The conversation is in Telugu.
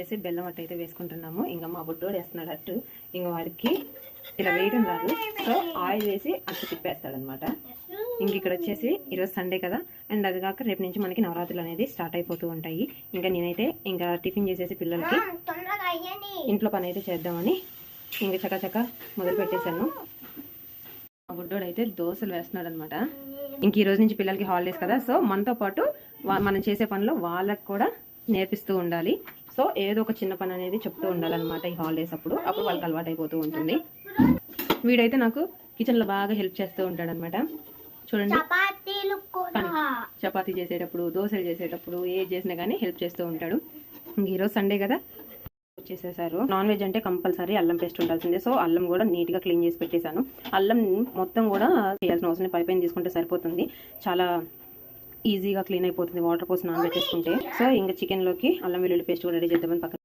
వచ్చేసి బెల్లం అట్టు అయితే వేసుకుంటున్నాము. ఇంకా మా బుడ్డోడు వేస్తున్నాడు అట్టు. ఇంకా వాడికి ఇలా వేయడం రాదు. సో ఆయిల్ వేసి అట్టు తిప్పేస్తాడు అనమాట ఇంక ఇక్కడ వచ్చేసి ఈరోజు సండే కదా. అండ్ అది కాక రేపు నుంచి మనకి నవరాత్రులు అనేది స్టార్ట్ అయిపోతూ ఉంటాయి. ఇంకా నేనైతే ఇంకా టిఫిన్ చేసేసి పిల్లలకి ఇంట్లో పని అయితే చేద్దామని ఇంకా చకచక మొదలు పెట్టేశాను. మా గుడ్డోడు అయితే దోశలు వేస్తున్నాడు అనమాట ఇంక ఈ రోజు నుంచి పిల్లలకి హాలిడేస్ కదా. సో మనతో పాటు మనం చేసే పనిలో వాళ్ళకి కూడా నేర్పిస్తూ ఉండాలి. సో ఏదో ఒక చిన్న పని అనేది చెప్తూ ఉండాలన్నమాట ఈ హాలిడేస్ అప్పుడు. అప్పుడు వాళ్ళకి అలవాటు అయిపోతూ ఉంటుంది. వీడైతే నాకు కిచెన్లో బాగా హెల్ప్ చేస్తూ ఉంటాడు అనమాట చూడండి చపాతీ చేసేటప్పుడు దోశలు చేసేటప్పుడు ఏ చేసినా కానీ హెల్ప్ చేస్తూ ఉంటాడు. ఈరోజు సండే కదా. వచ్చేసేసారు నాన్ వెజ్ అంటే కంపల్సరీ అల్లం పేస్ట్ ఉండాల్సిందే. సో అల్లం కూడా నీట్గా క్లీన్ చేసి పెట్టేశాను. అల్లం మొత్తం కూడా చేయాల్సిన అవసరం లేదు. పై పైన తీసుకుంటే సరిపోతుంది. చాలా ఈజీగా క్లీన్ అయిపోతుంది. వాటర్ పోసి నాన్ పెట్టేసుకుంటే సో ఇంకా చికెన్లోకి అల్లం వెల్లుల్లి పేస్ట్ కూడా రెడీ చేద్దామని పక్కన